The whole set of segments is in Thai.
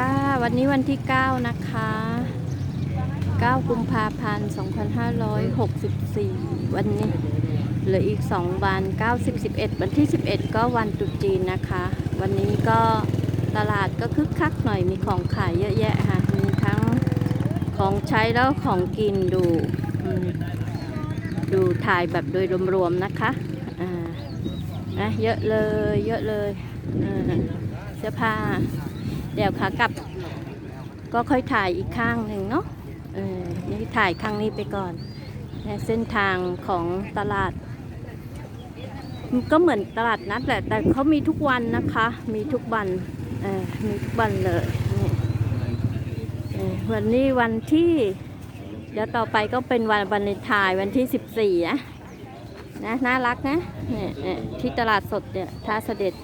ค่ะ วันนี้วันที่ 9 นะคะ 9 กุมภาพันธ์ 2564 วันนี้เหลืออีก 2 วัน90 11 วันที่ 11 ก็วันตรุษจีนนะคะ วันนี้ก็ตลาดก็คึกคักหน่อยมีของขายเยอะแยะค่ะ มีทั้งของใช้แล้วของกินดู ดูถ่ายแบบโดยรวมๆนะคะอ่านะเยอะเลยเยอะเลยเสื้อผ้า เดี๋ยวขากลับ ก็ค่อยถ่ายอีกข้างหนึ่งเนาะเออนี่ถ่ายข้างนี้ไปก่อนเนี่ยเส้นทางของตลาดก็เหมือนตลาดนัดแหละ แต่เขามีทุกวันนะคะ มีทุกวันเออมีทุกวันเลยวันนี้วันที่ เดี๋ยวต่อไปก็เป็นวันวันในทายวันที่ 14นะนะน่ารักนะนี่นี่ที่ตลาดสดเนี่ยท่าเสด็จ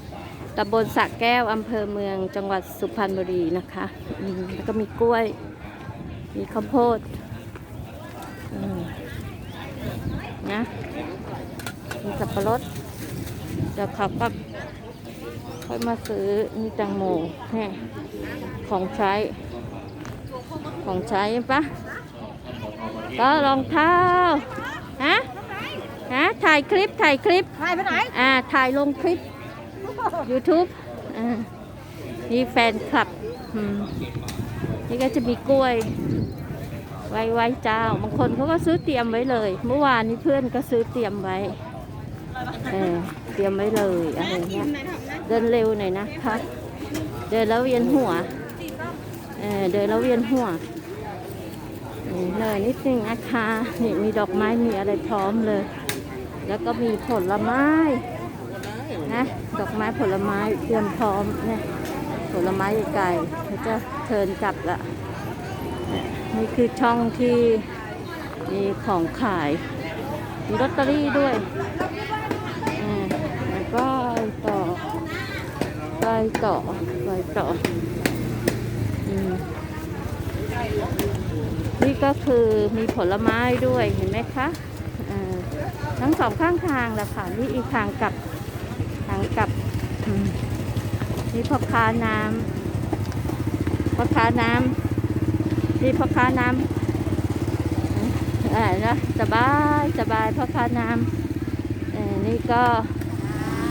ตำบลสระแก้วอำเภอเมืองจังหวัดสุพรรณบุรีนะคะอืมแล้วก็มีกล้วย มีข้าวโพดอืมนะมีสับปะรดเดี๋ยวเขาก็ค่อยมาซื้อนี่แตงโมเนี่ยของใช้ ของใช้ปะก็รองเท้าฮะฮะถ่ายคลิปถ่ายคลิปหายไปไหนอ่าถ่ายลงคลิป YouTube อ่านี่แฟนคลับอืมนี่ก็จะมีกล้วย ไว้ไว้เจ้า บางคนเขาก็ซื้อเตรียมไว้เลย เมื่อวานนี้เพื่อนก็ซื้อเตรียมไว้เออเตรียมไว้เลยอะไรเงี้ย เดินเร็วหน่อยนะคะ เดินแล้วเวียนหัว เออเดินแล้วเวียนหัวเหนื่อยนิดนึงนะคะนี่มีดอกไม้มีอะไรพร้อมเลย แล้วก็มีผลไม้ ม้ผลไม้เตรียมพร้อมเนี่ยผลไม้ไก่เขาจะเชิญกลับละนี่คือช่องที่มีของขายมีลอตเตอรี่ด้วยอ่าแล้วก็ต่อไปต่อไปต่ออืมนี่ก็คือมีผลไม้ด้วยเห็นไหมคะอ่าทั้งสองข้างทางแหละค่ะนี่อีกทางกลับทางกลับ นี่พ่อค้าน้ำพ่อค้าน้ำนี่พ่อค้าน้ำอ่านะสบายสบายพ่อค้าน้ำเออนี่ก็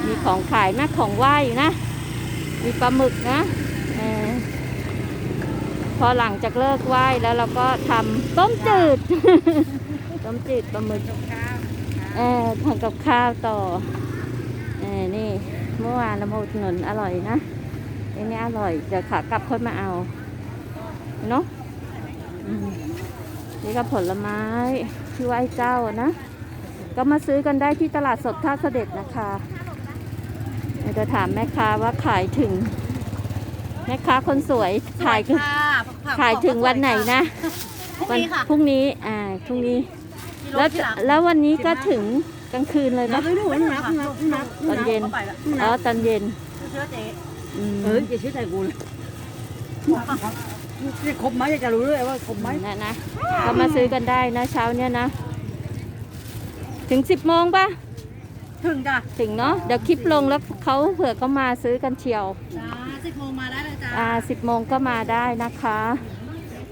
มีของขายนะของไหว้อยู่นะ มีปลาหมึกนะเออพอหลังจากเลิกไหว้แล้วเราก็ทำต้มจืด ต้มจืดปลาหมึกเออทำกับข้าวต่อเออนี่ เมื่อวานเรามาอุดหนุนอร่อยนะอันนี้อร่อยเดี๋ยวขากลับค่อยมาเอาเนาะอืมนี่ก็ผลไม้ที่ไหว้เจ้านะ ก็มาซื้อกันได้ที่ตลาดสดท่าเสด็จนะคะเดี๋ยวจะถามแม่ค้าว่าขายถึง แม่ค้าคนสวยขายถึงขายถึงวันไหนนะวันพรุ่งนี้อ่าพรุ่งนี้ แล้วแล้ววันนี้ก็ถึง กลางคืนเลยนันะบไม่รู้นับนับนับตอนเย็นอ๋อตอนเย็นเชื่อเจ๊อืมเอออย่าเชื่อใจกูเลยนี่ครบไหมอยากจะรู้เลยว่าครบไหมนะนะก็มาซื้อกันได้นะเช้าเนี่ยนะ ถึงสิบโมงปะถึงจ้ะถึงเนาะเดี๋ยวคลิปลงแล้วเขาเผื่อเขามาซื้อกันเชียว จ้าสิบโมงมาได้เลยจ้าอ่าสิบโมงก็มาได้นะคะ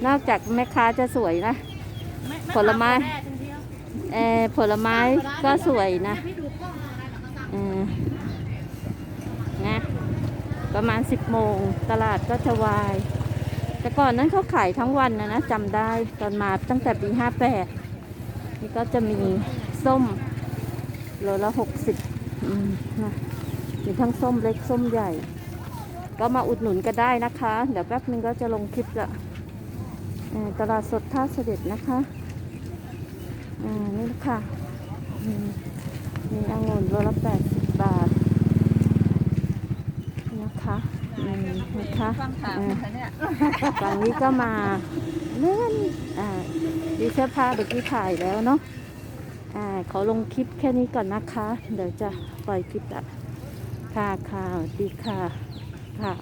นอกจากแม่ค้าจะสวยนะ ผลไม้ เออผลไม้ก็สวยนะเออนะประมาณสิบโมงตลาดก็จะวาย แต่ก่อนนั้นเขาขายทั้งวันนะนะจำได้ตอนมาตั้งแต่ปีห้าแปดนี่ก็จะมีส้มโลละหกสิบนะมีทั้งส้มเล็กส้มใหญ่ ก็มาอุดหนุนกันได้นะคะ เดี๋ยวแป๊บนึงก็จะลงคลิปละตลาดสดท่าเสด็จนะคะ อ่านี่ค่ะอืมมีองุ่นโลละแปดสิบบาท นะคะอืมนะคะฟังถามอ่าค่ะเนี่ยฝั่งนี้ก็มาเลื่อนอ่าดีเสื้อผ้าเมื่อกี้ถ่ายแล้วเนาะอ่าขอลงคลิปแค่นี้ก่อนนะคะ เดี๋ยวจะปล่อยคลิปละค่ะค่ะสวัสดีค่ะค่ะ